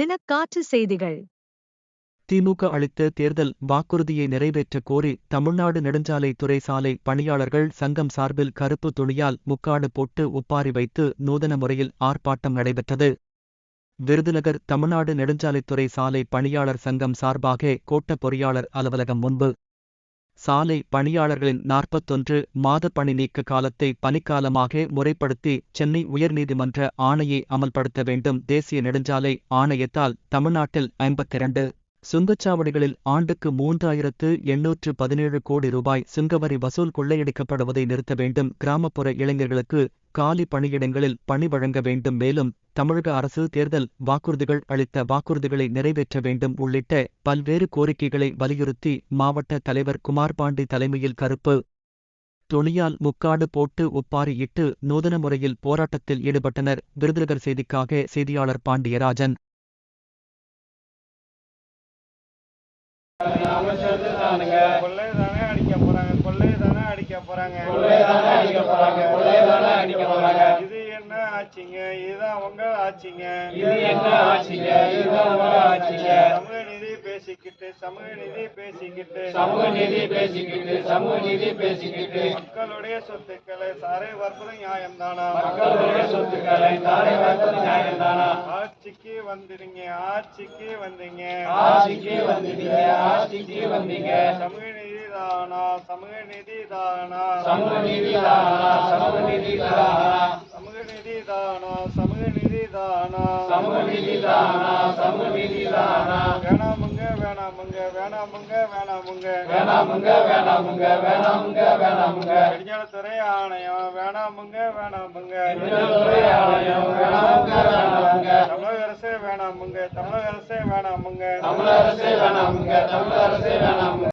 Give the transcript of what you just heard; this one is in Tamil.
தினக்காற்று செய்திகள். திமுக அளித்த தேர்தல் வாக்குறுதியை நிறைவேற்ற கோரி தமிழ்நாடு நெடுஞ்சாலை துறை சாலை பணியாளர்கள் சங்கம் சார்பில் கருப்பு துணியால் முக்காடு போட்டு ஒப்பாரி வைத்து நூதன முறையில் ஆர்ப்பாட்டம் நடைபெற்றது. விருதுநகர் தமிழ்நாடு நெடுஞ்சாலைத்துறை சாலை பணியாளர் சங்கம் சார்பாக கோட்ட பொறியாளர் அலுவலகம் முன்பு சாலை பணியாளர்களின் நாற்பத்தொன்று மாத பணி நீக்க காலத்தை பணிக்காலமாக முறைப்படுத்தி சென்னை உயர்நீதிமன்ற ஆணையை அமல்படுத்த வேண்டும். தேசிய நெடுஞ்சாலை ஆணையத்தால் தமிழ்நாட்டில் ஐம்பத்திரண்டு சுங்கச்சாவடிகளில் ஆண்டுக்கு மூன்றாயிரத்து எண்ணூற்று பதினேழு கோடி ரூபாய் சுங்கவரி வசூல் கொள்ளையடிக்கப்படுவதை நிறுத்த வேண்டும். கிராமப்புற இளைஞர்களுக்கு காலி பணியிடங்களில் பணி வழங்க வேண்டும். மேலும் தமிழக அரசு தேர்தல் வாக்குறுதிகள் அளித்த வாக்குறுதிகளை நிறைவேற்ற வேண்டும் உள்ளிட்ட பல்வேறு கோரிக்கைகளை வலியுறுத்தி மாவட்ட தலைவர் குமார் பாண்டி தலைமையில் கருப்பு துணியால் முக்காடு போட்டு ஒப்பாரி இட்டு நூதன முறையில் போராட்டத்தில் ஈடுபட்டனர். விருதுநகர் செய்திக்காக செய்தியாளர் பாண்டியராஜன். கொள்ளை தானே அடிக்க போறாங்க கொள்ளை தானே அடிக்க போறாங்க. கொள்ளைதானே அடிக்க போறாங்க கொள்ளைதானே அடிக்க போறாங்க. இது என்ன ஆச்சுங்க இதுதான் உங்க ஆச்சுங்க இது என்ன ஆட்சிங்க இதுதான் உங்க ஆட்சிங்க சமூக நீதி பேசிக்கிட்டு சமூக நீதி பேசிக்கிட்டு சமூக நீதி பேசிக்கிட்டு சமூக நீதி பேசிக்கிட்டு. மக்களுடைய சொத்துக்களை சாரை வர்ப்பது நியாயம்தானா? மக்களுடைய சொத்துக்களை தாரை வைப்பது நியாயம்தானா? ஆட்சிக்கு வந்துடுங்க ஆட்சிக்கு வந்தீங்க. ஆட்சிக்கு வந்தீங்க ஆட்சிக்கு வந்தீங்க. சமூக நீதி தானா சமூக நீதி தானா சமூக நீதி தானா சமூக நீதி தானா சமூக நீதி தானா சமூக நீதி தானா சமூக நீதி தானா சமூக நீதி தானா வேணாமுங்க வேணாமுங்க வேணாமுங்க வேணாமுங்க. வேணாமுங்க வேணாமுங்க வேணாமுங்க வேணாமுங்க. நெடுஞ்சாலைத்துறை ஆணையம் வேணாமுங்க வேணாமுங்க. துறை ஆலயம் வேணாமுங்க வேணாமுங்க. தமிழக அரசே வேணாமுங்க தமிழக அரசே வேணாமுங்க. தமிழ் அரசே வேணாமுங்க தமிழ் அரசே வேணாமுங்க.